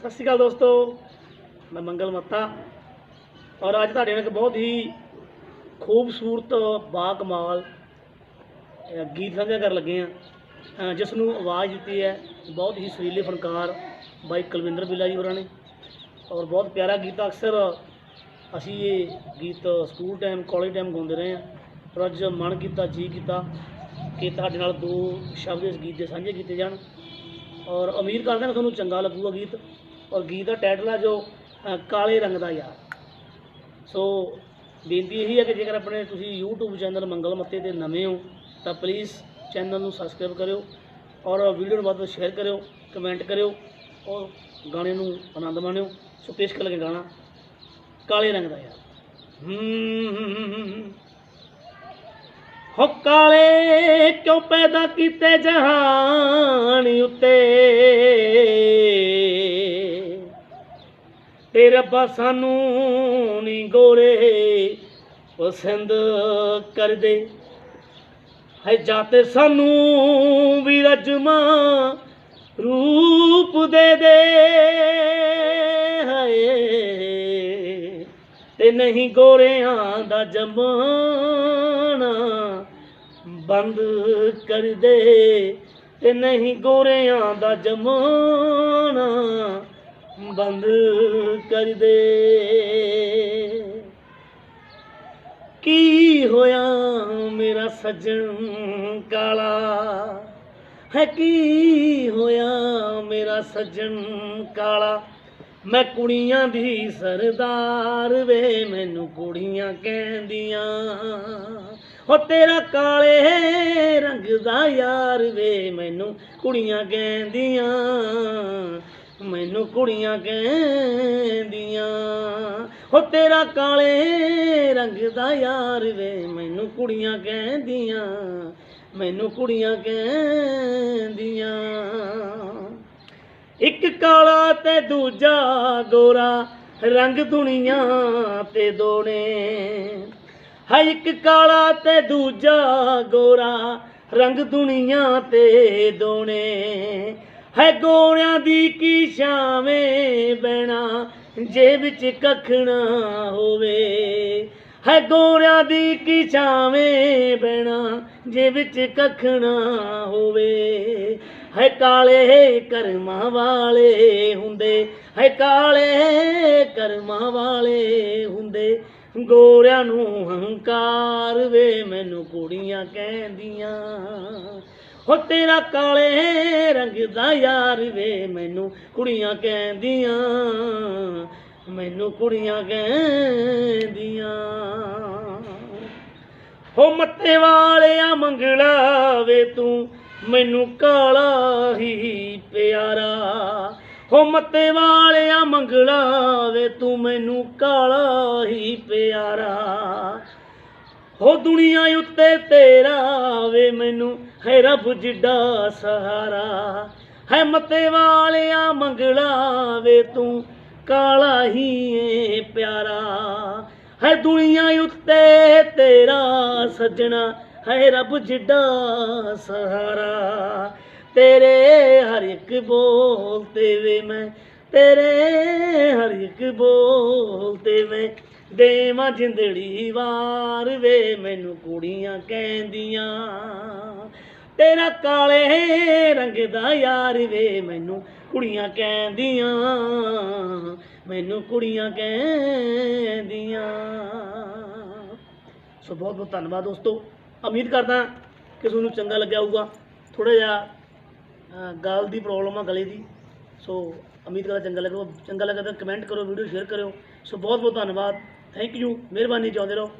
ਸਤਿ ਸ਼੍ਰੀ ਅਕਾਲ ਦੋਸਤੋ, ਮੈਂ ਮੰਗਲ ਮੱਤਾ ਔਰ ਅੱਜ ਤੁਹਾਡੇ ਨਾਲ ਇੱਕ ਬਹੁਤ ਹੀ ਖੂਬਸੂਰਤ ਬਾ ਕਮਾਲ ਗੀਤ ਸਾਂਝਾ ਕਰਨ ਲੱਗੇ ਆ ਜਿਸ ਨੂੰ ਆਵਾਜ਼ ਦਿੱਤੀ ਹੈ, ਬਹੁਤ ਹੀ ਸੁਰੀਲੇ ਫਨਕਾਰ ਬਾਈ ਕੁਲਵਿੰਦਰ ਬਿੱਲਾ ਜੀ ਹੋਰਾਂ ਨੇ ਔਰ ਬਹੁਤ ਪਿਆਰਾ ਗੀਤ ਅਕਸਰ ਅਸੀਂ ਇਹ ਗੀਤ ਸਕੂਲ ਟਾਈਮ, ਕਾਲਜ ਟਾਈਮ ਗਾਉਂਦੇ ਰਹੇ ਆ ਪਰ ਅੱਜ ਮਨ ਕੀਤਾ, ਜੀ ਕੀਤਾ ਕਿ ਤੁਹਾਡੇ ਨਾਲ ਦੋ ਸ਼ਬਦ ਇਸ ਗੀਤ ਦੇ ਸਾਂਝੇ ਕੀਤੇ ਜਾਣ। ਔਰ ਉਮੀਦ ਕਰਦੇ ਹਾਂ ਤੁਹਾਨੂੰ ਚੰਗਾ ਲੱਗੂਗਾ ਗੀਤ। ਔਰ ਗੀਤ ਦਾ ਟਾਈਟਲ ਆ ਜੋ ਕਾਲੇ ਰੰਗ ਦਾ ਯਾਰ। ਸੋ, ਬੇਨਤੀ ਇਹੀ ਹੈ ਕਿ ਜੇਕਰ ਆਪਣੇ ਤੁਸੀਂ YouTube ਚੈਨਲ ਮੰਗਲ ਮੱਤੇ ਤੇ ਨਵੇਂ ਹੋ, ਤਾਂ ਪਲੀਜ਼ ਚੈਨਲ ਨੂੰ ਸਬਸਕ੍ਰਾਈਬ ਕਰਿਓ ਔਰ ਵੀਡੀਓ ਨੂੰ ਵੱਧ ਤੋਂ ਸ਼ੇਅਰ ਕਰਿਓ ਕਮੈਂਟ ਕਰਿਓ ਔਰ ਗਾਣੇ ਨੂੰ ਆਨੰਦ ਮਾਣਿਓ। ਸੋ, ਪੇਸ਼ ਕਰ ਲਗੇ ਗਾਣਾ। ਕਾਲੇ ਰੰਗ ਦਾ ਯਾਰ। ਹੋ ਕਾਲੇ ਕਿਉਂ ਪੈਦਾ ਕੀਤੇ ਜਹਾਨ ਉੱਤੇ? ਤੇ ਰੱਬਾ ਸਾਨੂੰ ਨਹੀਂ ਗੋਰੇ ਪਸੰਦ ਕਰਦੇ ਹੈ ਜਾਤੇ ਸਾਨੂੰ ਵੀ ਰਜਮਾ ਰੂਪ ਦੇ ਦੇ। ਹਾਏ, ਤੇ ਨਹੀਂ ਗੋਰਿਆਂ ਦਾ ਜਮਾਨਾ ਬੰਦ ਕਰ ਦੇ। ਤੇ ਨਹੀਂ ਗੋਰਿਆਂ ਦਾ ਜਮਾਨਾ ਬੰਦ ਕਰ ਦੇ ਕੀ ਹੋਇਆ ਮੇਰਾ ਸੱਜਣ ਕਾਲਾ? ਹੈ ਕੀ ਹੋਇਆ ਮੇਰਾ ਸੱਜਣ ਕਾਲਾ? ਮੈਂ ਕੁੜੀਆਂ ਦੀ ਸਰਦਾਰ ਵੇ, ਮੈਨੂੰ ਕੁੜੀਆਂ ਕਹਿੰਦੀਆਂ, ਹੋ ਤੇਰਾ ਕਾਲੇ ਰੰਗ ਦਾ ਯਾਰ ਵੇ, ਮੈਨੂੰ ਕੁੜੀਆਂ ਕਹਿੰਦੀਆਂ ਮੈਨੂੰ ਕੁੜੀਆਂ ਕਹਿੰਦੀਆਂ, ਹੋ ਤੇਰਾ ਕਾਲੇ ਰੰਗ ਦਾ ਯਾਰ ਵੇ, ਮੈਨੂੰ ਕੁੜੀਆਂ ਕਹਿੰਦੀਆਂ, ਮੈਨੂੰ ਕੁੜੀਆਂ ਕਹਿੰਦੀਆਂ। ਇੱਕ ਕਾਲਾ ਤੇ ਦੂਜਾ ਗੋਰਾ, ਰੰਗ ਦੁਨੀਆ ਤੇ ਦੋਣੇ ਹੈ ਇੱਕ ਕਾਲਾ ਤੇ ਦੂਜਾ ਗੋਰਾ, ਰੰਗ ਦੁਨੀਆ ਤੇ ਦੋਣੇ ਹੈ ਗੋਰਿਆਂ ਦੀ ਕੀ ਸ਼ਾਵੇਂ ਬਹਿਣਾ ਜੇ ਵਿੱਚ ਕੱਖ ਹੋਵੇ। ਹੈ ਗੋਰਿਆਂ ਦੀ ਕੀ ਛਾਵੇਂ ਬਹਿਣਾ ਜੇ ਵਿੱਚ ਕੱਖ ਹੋਵੇ। ਹੈ ਕਾਲੇ ਕਰਮਾਂ ਵਾਲੇ ਹੁੰਦੇ, ਹੈ ਕਾਲੇ ਕਰਮਾਂ ਵਾਲੇ ਹੁੰਦੇ। ਗੋਰਿਆਂ ਨੂੰ ਹੰਕਾਰ ਵੇ, ਮੈਨੂੰ ਕੁੜੀਆਂ ਕਹਿੰਦੀਆਂ ਹੋ ਤੇਰਾ ਕਾਲੇ ਰੰਗ ਦਾ ਯਾਰ ਵੇ, ਮੈਨੂੰ ਕੁੜੀਆਂ ਕਹਿੰਦੀਆਂ, ਮੈਨੂੰ ਕੁੜੀਆਂ ਕਹਿੰਦੀਆਂ। ਹੋ ਮੱਤੇ ਵਾਲਿਆ ਮੰਗਲਾ ਵੇ ਤੂੰ, ਮੈਨੂੰ ਕਾਲਾ ਹੀ ਪਿਆਰਾ। ਹੋ ਮੱਤੇ ਵਾਲਿਆ ਮੰਗਲਾ ਵੇ ਤੂੰ, ਮੈਨੂੰ ਕਾਲਾ ਹੀ ਪਿਆਰਾ। ਹੋ ਦੁਨੀਆ ਉੱਤੇ ਤੇਰਾ ਵੇ ਮੈਨੂੰ, ਹੈ ਰੱਬ ਜਿੱਡਾ ਸਹਾਰਾ। ਹੈ ਮਤੇ ਵਾਲਿਆ ਮੰਗਲਾ ਵੇ ਤੂੰ, ਕਾਲਾ ਹੀ ਏ ਪਿਆਰਾ। ਹੈ ਦੁਨੀਆ ਉੱਤੇ ਤੇਰਾ ਸੱਜਣਾ, ਹੈ ਰੱਬ ਜਿੱਡਾ ਸਹਾਰਾ। ਤੇਰੇ ਹਰ ਇੱਕ ਬੋਲ ਤੇ ਵੇ ਮੈਂ, ਤੇਰੇ ਹਰ ਇੱਕ ਬੋਲ ਤੇ ਮੈਂ ਦੇਵਾਂ ਜਿੰਦੜੀ ਵਾਰ ਵੇ, ਮੈਨੂੰ ਕੁੜੀਆਂ ਕਹਿੰਦੀਆਂ, ਤੇਰਾ ਕਾਲੇ ਰੰਗ ਦਾ ਯਾਰ ਵੇ, ਮੈਨੂੰ ਕੁੜੀਆਂ ਕਹਿੰਦੀਆਂ, ਮੈਨੂੰ ਕੁੜੀਆਂ ਕਹਿੰਦੀਆਂ। ਸੋ ਬਹੁਤ ਬਹੁਤ ਧੰਨਵਾਦ ਦੋਸਤੋ। ਉਮੀਦ ਕਰਦਾ ਕਿ ਤੁਹਾਨੂੰ ਚੰਗਾ ਲੱਗਿਆ ਹੋਊਗਾ। ਥੋੜਾ ਜਿਹਾ ਗਾਲ ਦੀ ਪ੍ਰੋਬਲਮ ਆ ਗਲੇ ਦੀ। ਸੋ ਉਮੀਦ ਕਰਦਾ ਚੰਗਾ ਲੱਗੂਗਾ ਚੰਗਾ ਲੱਗਾ ਤਾਂ ਕਮੈਂਟ ਕਰੋ ਵੀਡੀਓ ਸ਼ੇਅਰ ਕਰਿਓ। ਸੋ ਬਹੁਤ ਬਹੁਤ ਧੰਨਵਾਦ। ਥੈਂਕ ਯੂ ਮਿਹਰਬਾਨੀ ਚਾਹੁੰਦੇ ਰਹੋ।